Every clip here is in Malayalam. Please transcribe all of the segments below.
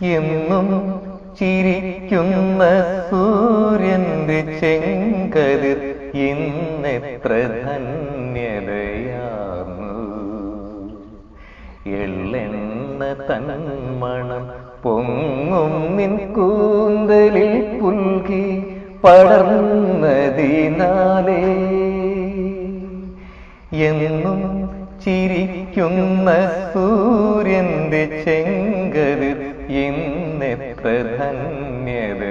എന്നും ചിരിക്കുന്ന സൂര്യന്റെ ചെങ്കതിർ ഇന്നെത്ര ധന്യതയാർന്നു. എള്ളെണ്ണ തന്മണം പൊങ്ങും നിൻ കൂന്തലിൽ പുൽകി പടർന്നതിനാലേ. എന്നും ചിരിക്കുന്ന സൂര്യന്റെ ചെങ്കതിർ ഇന്നെത്ര ധന്യതയാർന്നു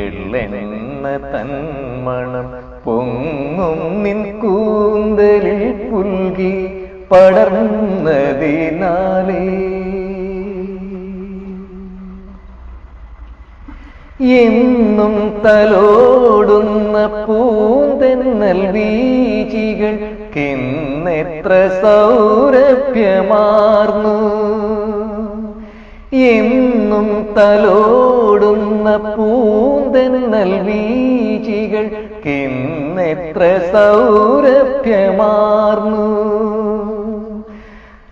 എള്ളെണ്ണ തന്മണം പൊങ്ങും നിൻ കൂന്തലിൽ പുൽകി പടർന്നതിനാലേ എന്നും തലോടുന്ന പൂന്തെന്നൽ വീചികൾ കിന്നെത്ര സൗരഭ്യമാർന്നു. എന്നും തലോടുന്ന പൂന്തെന്നൽ വീചികൾ കിന്നെത്ര സൗരഭ്യമാർന്നു.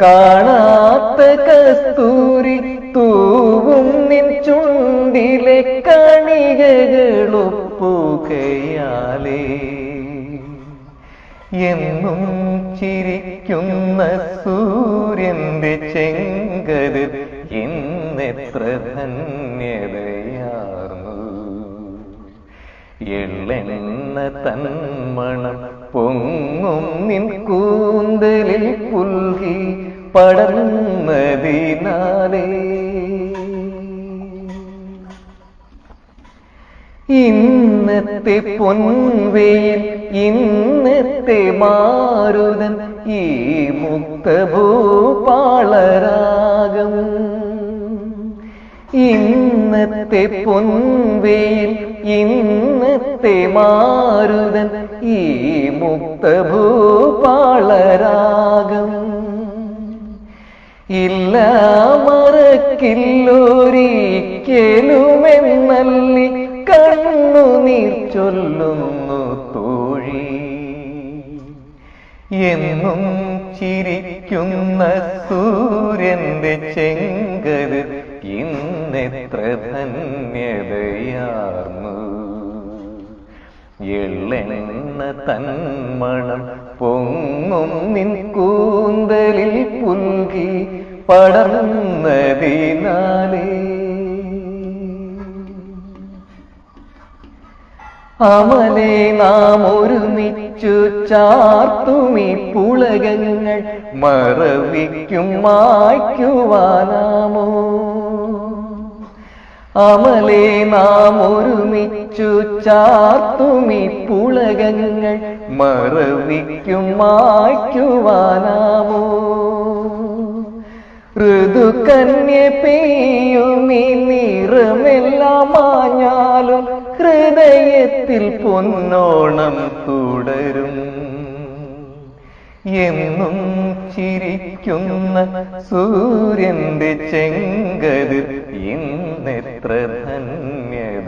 കാണാത്ത കസ്തൂരി ചുണ്ടിലെ കണികകളൊപ്പുകയാലേ എന്നും ചിരിക്കുന്ന സൂര്യന്റെ ചെങ്കത് ഇന്നെത്ര ധന്യതയാർന്നു. എള്ളെണ്ണ തന്മണം പൊങ്ങും നിൻ കൂന്തലിൽ പുൽകി പടർന്നതിനാലേ. ഇന്നത്തെ പൊൻവെയിൽ ഇന്നത്തെ മാരുതൻ ഈ മുക്തഭൂപാളരാഗം. ഇന്നത്തെ പൊൻവെയിൽ ഇന്നത്തെ മാരുതൻ ഈ മുക്തഭൂപാളരാഗം. ഇല്ല മറക്കില്ലൊരിക്കലുമെന്നല്ലി കണ്ണുനീർ ചൊല്ലുന്നു തോഴി. എന്നും ചിരിക്കുന്ന സൂര്യന്റെ ചെങ്കത് ഇന്നെത്ര ധന്യതയാർന്നു. എള്ളെണ്ണ തന്മണം പൊങ്ങും നിൻ കൂന്തലിൽ പുൽകി പടർന്നതിനാലേ അമലെ നാം ഒരുമിച്ചു ചാർത്തുമി പുളകങ്ങൾ മറവിക്കും മായ്ക്കുവാനാമോ? അമലെ നാം ഒരുമിച്ചു ചാർത്തുമി പുളകങ്ങൾ മറവിക്കും മായ്ക്കുവാനാമോ? ഋതുകന്യ പെയ്യുമി നിറമെല്ലാം മാഞ്ഞാലും ഹൃദയത്തിൽ പൊന്നോണം തുടരും. എന്നും ചിരിക്കുന്ന സൂര്യന്റെ ചെങ്കതിർ ഇന്നെത്ര ധന്യതയാർന്നു.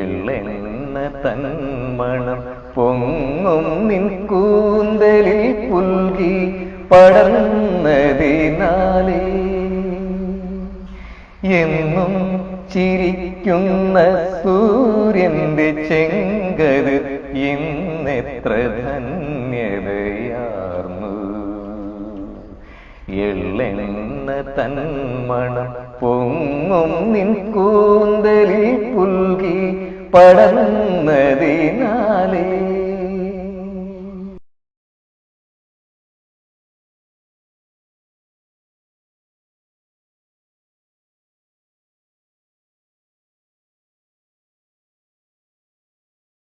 എള്ളെണ്ണ തന്മണം പൊങ്ങും നിൻ കൂന്തലിൽ പുൽകി പടർന്നതിനാലേ. എന്നും ചിരിക്കുന്ന സൂര്യന്റെ ചെങ്കത് ഇന്നെത്ര ധന്യതയാർന്നു. എള്ളെണ്ണ തന്മണം പൊങ്ങും നിൻ കൂന്തലിൽ പുൽകി പടർന്നതിനാ